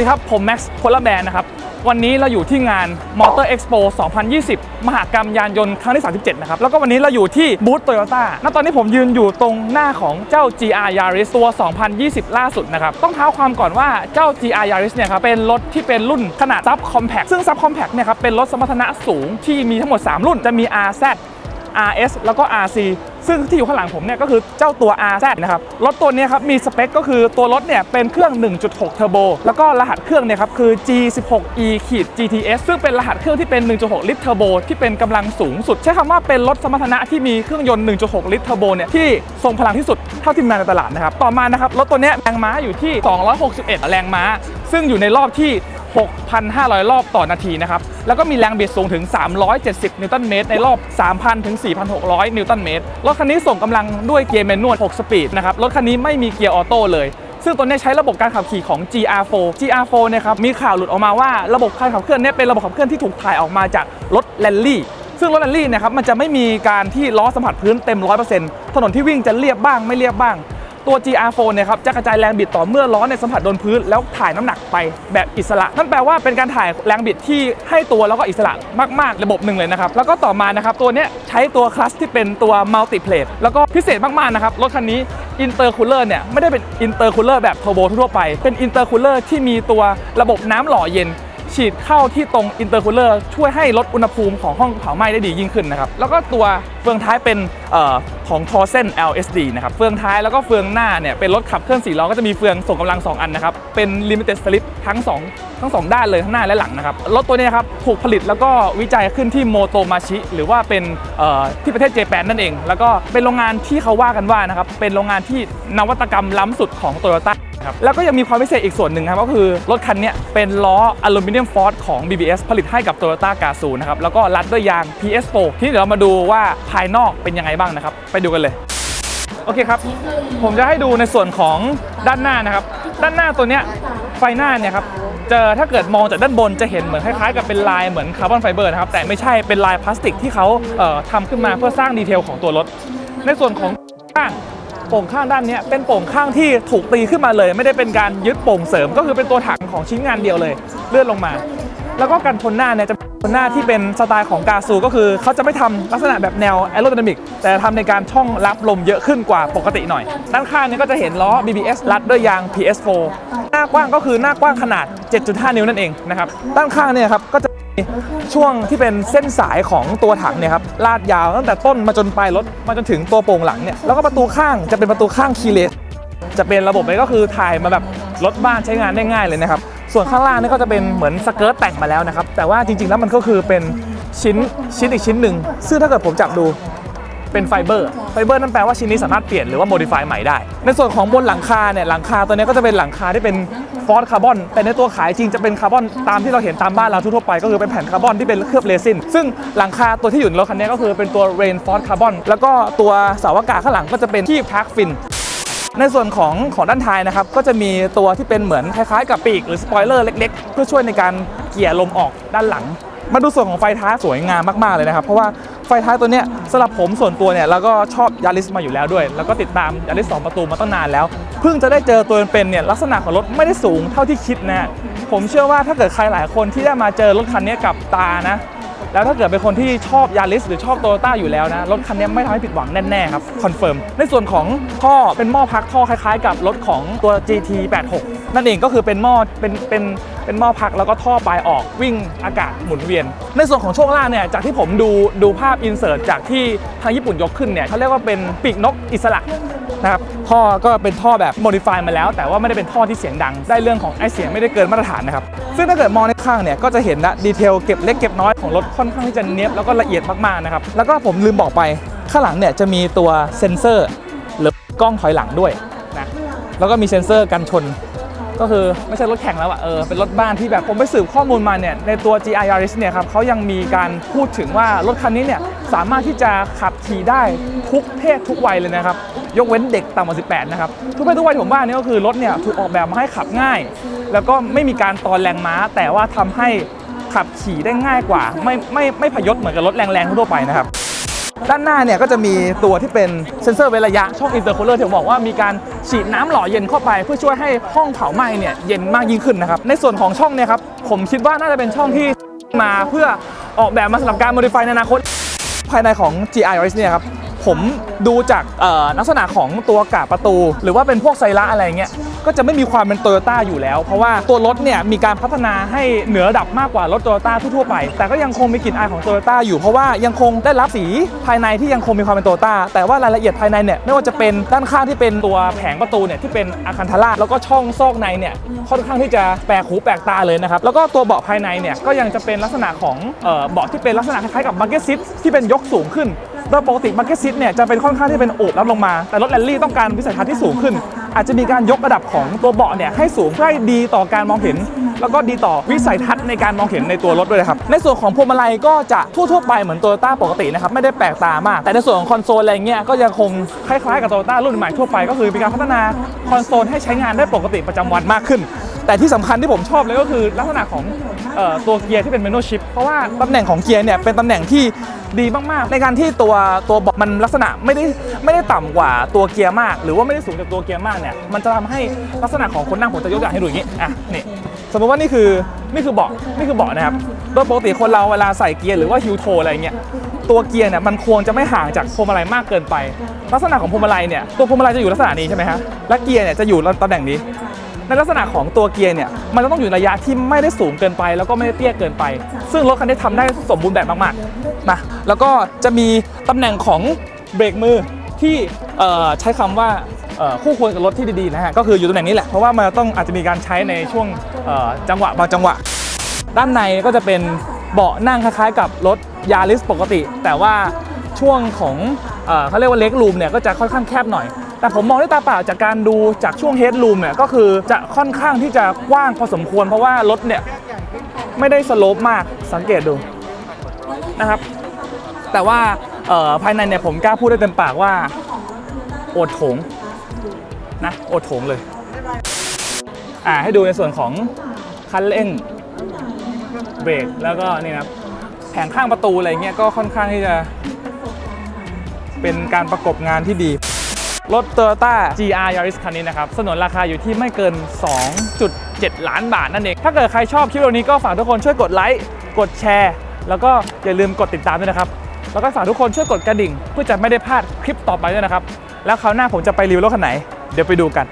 ดีครับ ผมแม็กซ์พลแบนนะครับ วันนี้เราอยู่ที่งาน Motor Expo 2020 มหกรรมยานยนต์ครั้งที่ 37 นะครับ แล้วก็วันนี้เราอยู่ที่บูธโตโยต้าณตอนนี้ผมยืนอยู่ตรงหน้าของเจ้า GR Yaris ตัว 2020 ล่าสุดนะครับ ต้องเท้าความก่อนว่าเจ้า GR Yaris เนี่ยครับเป็นรถที่เป็นรุ่นขนาดซับคอมแพคซึ่งซับคอมแพคเนี่ยครับเป็นรถสมรรถนะสูงที่มีทั้งหมด 3 รุ่นจะมี RZ RS แล้วก็ RC ซึ่งที่อยู่ข้างหลังผมเนี่ยก็คือเจ้าตัว RZ นะครับ รถตัวนี้ครับมีสเปคก็คือตัวรถเนี่ยเป็นเครื่อง 1.6 เทอร์โบ แล้วก็รหัสเครื่องเนี่ยครับคือ G16E GTS ซึ่งเป็นรหัสเครื่องที่เป็น 1.6 ลิตรเทอร์โบที่เป็นกำลังสูงสุด ใช้คำว่าเป็นรถสมรรถนะที่มีเครื่องยนต์ 1.6 ลิตรเทอร์โบเนี่ยที่ทรงพลังที่สุดเท่าที่มีในตลาดนะครับ ต่อมานะครับรถตัวนี้แรงม้าอยู่ที่ 261 แรงม้า ซึ่งอยู่ในรอบที่ 6,500 รอบต่อนาทีนะครับ แล้วก็มีแรงบิดสูงถึง 370 นิวตันเมตร ในรอบ 3,000 ถึง 4,600 นิวตันเมตร รถคันนี้ส่งกำลังด้วยเกียร์แมนนวล 6 สปีดนะครับ รถคันนี้ไม่มีเกียร์ออโต้เลยซึ่งตัวนี้ใช้ระบบการขับขี่ของ GR4 GR4 เนี่ยครับมีข่าวหลุดออกมาว่าระบบการขับเคลื่อนเนี่ยเป็นระบบขับเคลื่อนที่ถูกถ่ายออกมาจากรถแรลลี่ซึ่งรถแรลลี่นะครับมันจะไม่มีการที่ล้อสัมผัสพื้นเต็ม 100%ถนนที่วิ่งจะเรียบบ้างไม่เรียบบ้าง ตัว GR4 เนี่ยครับจะกระจายแรงบิดต่อเมื่อล้อในยสัมผัสโดนพื้น แล้วถ่ายน้ำหนักไปแบบอิสระ นั่นแปลว่าเป็นการถ่ายแรงบิดที่ให้ตัวแล้วก็อิสระมากๆ ระบบหนึ่งเลยนะครับ แล้วก็ต่อมานะครับตัวนี้ใช้ตัวคลัสที่เป็นตัวมัลติเพลทแล้วก็พิเศษมากๆนะครับรถคันนี้อินเตอร์คูลเลอร์เนี่ยไม่ได้เป็นอินเตอร์คูลเลอร์แบบเทอร์โบทั่วไป เป็นอินเตอร์คูลเลอร์ที่มีตัวระบบน้ำหล่อเย็นฉีดเข้าที่ตรงอินเตอร์คูลเลอร์ช่วยให้ลดอุณหภูมิของห้องเผาไหม้ได้ดียิ่งขึ้นนะครับ แล้วก็ตัวเฟืองท้ายเป็นออของทอเซน LSD นะครับ เฟืองท้ายแล้วก็เฟืองหน้าเนี่ยเป็นรถขับเคลื่อน4ล้อก็จะมีเฟืองส่งกำลัง 2 อันนะครับ เป็น Limited Slip ทั้ง 2 ทั้ง 2 ด้านเลยทั้งหน้าและหลังนะครับ รถตัวนี้ครับถูกผลิตแล้วก็วิจัยขึ้นที่โมโตมาชิหรือว่าเป็นที่ประเทศเจแปนนั่นเอง แล้วก็เป็นโรงงานที่เขาว่ากันว่านะครับเป็นโรงงานที่นวัตกรรมล้ำสุดของโตโยต้าครับแล้วก็ยังมีความพิเศษอีกส่วนหนึ่งครับก็คือรถคันนี้เป็นล้ออลูมิเนียมฟอร์ดของ BBS ผลิตให้กับ Toyota g a z o นะครับแล้วก็รัดด้วยยาง PS4 ที่เดี๋ยวเรามาดูว่าภายนอกเป็นยังไงบ้างนะครับ ไปดูกันเลย โอเคครับ ผมจะให้ดูในส่วนของด้านหน้านะครับ ด้านหน้าตัวเนี้ยไฟหน้าเนี่ยครับเจอถ้าเกิดมองจากด้านบนจะเห็นเหมือนคล้ายๆกับเป็นลายเหมือนคาร์บอนไฟเบอร์นะครับ แต่ไม่ใช่เป็นลายพลาสติกที่เขาเอ่อทำขึ้นมาเพื่อสร้างดีเทลของตัวรถ ในส่วนของข้างโป่งข้างด้านเนี้ยเป็นโป่งข้างที่ถูกตีขึ้นมาเลย ไม่ได้เป็นการยึดโป่งเสริม ก็คือเป็นตัวถังของชิ้นงานเดียวเลย เลื่อนลงมา แล้วก็กันชนหน้าเนี่ยจะ หน้าที่เป็นสไตล์ของกาซูก็คือเขาจะไม่ทำลักษณะแบบแนวแอโร d y นามิกแต่ทำในการช่องรับลมเยอะขึ้นกว่าปกติหน่อย ด้านข้างนี่ยก็จะเห็นล้อ BBS รัดด้วยยาง PS4 หน้ากว้างก็คือหน้ากว้างขนาด 7.5 นิ้วนั่นเองนะครับด้านข้างเนี่ยครับก็จะช่วงที่เป็นเส้นสายของตัวถังเนี่ยครับลาดยาวตั้งแต่ต้นมาจนปลายรถมาจนถึงตัวโป่งหลังเนี่ยแล้วก็ประตูข้างจะเป็นประตูข้างคีเลสจะเป็นระบบเลยก็คือถ่ายมาแบบรถบ้านใช้งานได้ง่ายเลยนะครับ ส่วนข้างล่างนี่ก็จะเป็นเหมือนสเกิร์ตแต่งมาแล้วนะครับ แต่ว่าจริงๆแล้วมันก็คือเป็นชิ้นชิ้นอีกชิ้นหนึ่ง ซึ่งถ้าเกิดผมจับดูเป็นไฟเบอร์ ไฟเบอร์นั่นแปลว่าชิ้นนี้สามารถเปลี่ยนหรือว่าโมดิฟายใหม่ได้ ในส่วนของบนหลังคาเนี่ย หลังคาตัวนี้ก็จะเป็นหลังคาที่เป็นฟอสคาร์บอน แต่ในตัวขายจริงจะเป็นคาร์บอนตามที่เราเห็นตามบ้านเราทั่วไป ก็คือเป็นแผ่นคาร์บอนที่เป็นเคลือบเรซิน ซึ่งหลังคาตัวที่อยู่ในรถคันนี้ก็คือเป็นตัวเรนฟอสคาร์บอน แล้วก็ตัวเสาอากาศข้างหลังก็จะเป็นที่พักฟิน ในส่วนของของด้านท้ายนะครับก็จะมีตัวที่เป็นเหมือนคล้ายๆกับปีกหรือสปอยเลอร์เล็กๆ เพื่อช่วยในการเกี่ยลมออกด้านหลัง มาดูส่วนของไฟท้ายสวยงามมากๆเลยนะครับ เพราะว่าไฟท้ายตัวเนี้ยสำหรับผมส่วนตัวเนี่ยแล้วก็ชอบยาริสมาอยู่แล้วด้วย แล้วก็ติดตามยาริส2ประตูมาตั้งนานแล้ว เพิ่งจะได้เจอตัวเป็นๆเนี่ยลักษณะของรถไม่ได้สูงเท่าที่คิดนะผมเชื่อว่าถ้าเกิดใครหลายคนที่ได้มาเจอรถคันนี้กับตานะ แล้วถ้าเกิดเป็นคนที่ชอบยาริสหรือชอบโตโยต้าอยู่แล้วนะ รถคันนี้ไม่ทำให้ผิดหวังแน่ๆครับคอนเฟิร์มในส่วนของท่อเป็นหม้อพักท่อคล้ายๆ กับรถของตัว GT 86นั่นเองก็คือเป็นหม้อเป็นเป็นเป็นหม้อพักแล้วก็ท่อปลายออกวิ่งอากาศหมุนเวียน ในส่วนของช่วงล่างเนี่ยจากที่ผมดูดูภาพอินเสิร์ตจากที่ทางญี่ปุ่นยกขึ้นเนี่ยเขาเรียกว่าเป็นปีกนกอิสระ นะครับท่อก็เป็นท่อแบบโมดิฟายมาแล้ว แต่ว่าไม่ได้เป็นท่อที่เสียงดัง ได้เรื่องของไอเสียงไม่ได้เกินมาตรฐานนะครับซึ่งถ้าเกิดมองในข้างเนี่ยก็จะเห็นนะดีเทลเก็บเล็กเก็บน้อยของรถค่อนข้างที่จะเนี้ยบแล้วก็ละเอียดมากๆนะครับแล้วก็ผมลืมบอกไปข้างหลังเนี่ยจะมีตัวเซ็นเซอร์ หรือกล้องถอยหลังด้วยนะแล้วก็มีเซ็นเซอร์กันชน ก็คือไม่ใช่รถแข่งแล้วอะเออเป็นรถบ้านที่แบบผมไปสืบข้อมูลมาเนี่ยในตัว GR Yaris เนี่ยครับเขายังมีการพูดถึงว่ารถคันนี้เนี่ยสามารถที่จะขับขี่ได้ทุกเพศทุกวัยเลยนะครับยกเว้นเด็กต่ำกว่า 18 นะครับ ทุกเพศทุกวัยที่ผมว่านี่ก็คือรถเนี่ยถูกออกแบบมาให้ขับง่าย แล้วก็ไม่มีการตอนแรงม้า แต่ว่าทำให้ขับขี่ได้ง่ายกว่า ไม่ไม่ไม่พยศเหมือนกับรถแรงๆทั่วไปนะครับ ด้านหน้าเนี่ยก็จะมีตัวที่เป็นเซ็นเซอร์เว้นระยะช่องอินเตอร์คูลเลอร์ที่ผมบอกว่ามีการฉีดน้ำหล่อเย็นเข้าไป เพื่อช่วยให้ห้องเผาไหม้เนี่ยเย็นมากยิ่งขึ้นนะครับในส่วนของช่องเนี่ยครับผมคิดว่าน่าจะเป็นช่องที่มาเพื่อออกแบบมาสำหรับการโมดิฟายในอนาคตภายในของ GI Yaris เนี่ยครับ ผมดูจากลักษณะของตัวกาประตู หรือว่าเป็นพวกไซระอะไรเงี้ยก็จะไม่มีความเป็นโตโยต้าอยู่แล้ว เพราะว่าตัวรถเนี่ยมีการพัฒนาให้เหนือดับมากกว่ารถโตโยต้าทั่วไป แต่ก็ยังคงมีกลิ่นอายของโตโยต้าอยู่เพราะว่ายังคงได้รับสีภายในที่ยังคงมีความเป็นโตโยต้าแต่ว่ารายละเอียดภายในเนี่ยไม่ว่าจะเป็นด้านข้างที่เป็นตัวแผงประตูเนี่ยที่เป็นอาคันทาร่าแล้วก็ช่องซอกในเนี่ยค่อนข้างที่จะแปลกหูแปลกตาเลยนะครับแล้วก็ตัวเบาะภายในเนี่ยก็ยังจะเป็นลักษณะของเบาะที่เป็นลักษณะคล้ายๆกับบั c เก็ตซิทที่เป็นยกสูงขึ้น โดยปกติบั c เก็ตซิทเนี่ยจะเป็นค่อนข้างที่เป็นโอบรับลงมา แต่รถแรลลี่ต้องการวิสัยทัศน์ที่สูงขึ้น อาจจะมีการยกระดับของตัวเบาะเนี่ยให้สูงเพื่อให้ดีต่อการมองเห็น แล้วก็ดีต่อวิสัยทัศน์ในการมองเห็นในตัวรถด้วยนะครับ ในส่วนของพวงมาลัยก็จะทั่วๆไปเหมือนโตโยต้าปกตินะครับไม่ได้แปลกตามาก แต่ในส่วนของคอนโซลอะไรเงี้ยก็ยังคงคล้ายๆกับโตโยต้ารุ่นใหม่ทั่วไปก็คือมีการพัฒนาคอนโซลให้ใช้งานได้ปกติประจำวันมากขึ้น แต่ที่สำคัญที่ผมชอบเลยก็คือลักษณะของออตัวเกียร์ที่เป็นเมนูชิปเพราะว่าตำแหน่งของเกียร์เนี่ยเป็นตำแหน่งที่ดีมากๆ ในการที่ตัวตัวบอกมันลักษณะไม่ได้ไม่ได้ต่ำกว่าตัวเกียร์มาก หรือว่าไม่ได้สูงจากตัวเกียร์มากเนี่ยมันจะทำให้ลักษณะของคนนั่งผมจะยกตัวอย่างให้ดูอย่างนี้อะนี่สมมติว่านี่คือนี่คือเบาะนี่คือเบาะนะครับโดยปกติคนเราเวลาใส่เกียร์หรือว่าฮิวโทอะไรเงี้ยตัวเกียร์เนี่ยมันควรจะไม่ห่างจากพวงมาลัยมากเกินไป ลักษณะของพวงมาลัยเนี่ยตัวพวงมาลัยจะอยู่ลักษณะนี้ใช่ไหมฮะและเกียร์เนี่ยจะอยู่ตำแหน่งนี้ ในลักษณะของตัวเกียร์เนี่ยมันจะต้องอยู่ในระยะที่ไม่ได้สูงเกินไป แล้วก็ไม่ได้เตี้ยเกินไป ซึ่งรถคันนี้ทำได้สมบูรณ์แบบมากๆนะแล้วก็จะมีตำแหน่งของเบรกมือที่ใช้คำว่าคู่ควรกับรถที่ดีๆนะฮะก็คืออยู่ตำแหน่งนี้แหละเพราะว่ามันต้องอาจจะมีการใช้ในช่วงจังหวะบางจังหวะ ด้านในก็จะเป็นเบาะนั่งคล้ายๆ กับรถยาริสปกติ แต่ว่าช่วงของเอเขาเรียกว่าเล็กรูมเนี่ยก็จะค่อนข้างแคบหน่อย แต่ผมมองด้วยตาเปล่าจากการดูจากช่วงเฮดรูมเนี่ยก็คือจะค่อนข้างที่จะกว้างพอสมควร เพราะว่ารถเนี่ยไม่ได้สโลปมากสังเกตดูนะครับ แต่ว่าภายในเนี่ยผมกล้าพูดได้เต็มปากว่าโอดโถงนะโอดโถงเลย อ่าให้ดูในส่วนของคันเร่งเบรกแล้วก็นี่นะครับแผงข้างประตูอะไรเงี้ยก็ค่อนข้างที่จะเป็นการประกบงานที่ดี รถ Toyota GR Yaris คันนี้นะครับ สนนราคาอยู่ที่ไม่เกิน 2.7 ล้านบาทนั่นเอง ถ้าเกิดใครชอบคลิปวิดีโอนี้ก็ฝากทุกคนช่วยกดไลค์ กดแชร์ แล้วก็อย่าลืมกดติดตามด้วยนะครับ แล้วก็ฝากทุกคนช่วยกดกระดิ่ง เพื่อจะไม่ได้พลาดคลิปต่อไปด้วยนะครับ แล้วคราวหน้าผมจะไปรีวิวรถคันไหน เดี๋ยวไปดูกัน